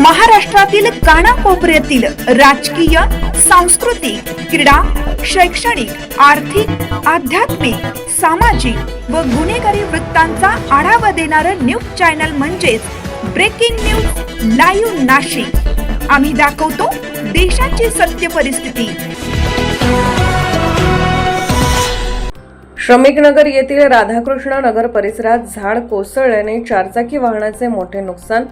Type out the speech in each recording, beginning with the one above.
महाराष्ट्रातील कानाकोपऱ्यातील राजकीय सांस्कृतिक क्रीडा शैक्षणिक आर्थिक आध्यात्मिक सामाजिक व गुन्हेगारी वृत्तांचा आढावा देणारं न्यूज चॅनल म्हणजेच ब्रेकिंग न्यूज लाईव्ह नाशिक. आम्ही दाखवतो देशाची सत्य परिस्थिती. श्रमिकनगर येथील राधाकृष्ण नगर परिसरात झाड कोसळल्याने चारचाकी वाहनाचे मोठे नुकसान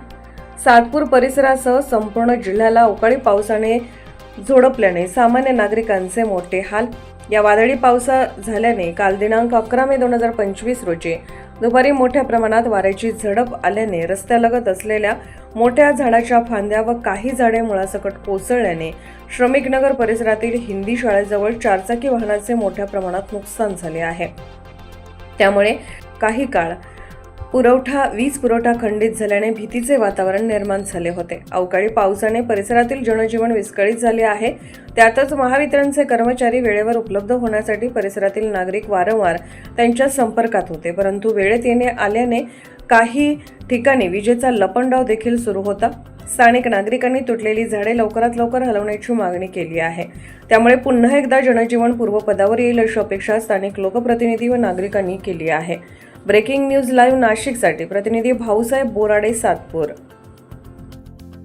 सातपूर परिसरासह संपूर्ण जिल्ह्याला अवकाळी पावसाने झोडपल्याने सामान्य नागरिकांचे मोठे हाल. या वादळी पावसा झाल्याने काल दिनांक अकरा मे दोन हजार पंचवीस रोजी दुपारी मोठ्या प्रमाणात वाऱ्याची झडप आल्याने रस्त्यालगत असलेल्या मोठ्या झाडाच्या फांद्या व काही झाडे मुळासकट कोसळल्याने श्रमिकनगर परिसरातील हिंदी शाळेजवळ चारचाकी वाहनाचे मोठ्या प्रमाणात नुकसान झाले आहे. त्यामुळे काही काळ पुरवठा वीज पुरवठा खंडित झाल्याने भीतीचे वातावरण निर्माण झाले होते. अवकाळी पावसाने परिसरातील जनजीवन विस्कळीत झाले आहे. त्यातच महावितरणचे कर्मचारी वेळेवर उपलब्ध होण्यासाठी परिसरातील नागरिक वारंवार त्यांच्या संपर्कात होते. परंतु वेळेत येणे आल्याने काही ठिकाणी विजेचा लपंडाव देखील सुरू होता. स्थानिक नागरिकांनी तुटलेली झाडे लवकरात लवकर हलवण्याची मागणी केली आहे. त्यामुळे पुन्हा एकदा जनजीवन पूर्वपदावर येईल अशी अपेक्षा स्थानिक लोकप्रतिनिधी व नागरिकांनी केली आहे. ब्रेकिंग न्यूज लाईव्ह नाशिकसाठी. प्रतिनिधी भाऊसाहेब बोराडे सातपूर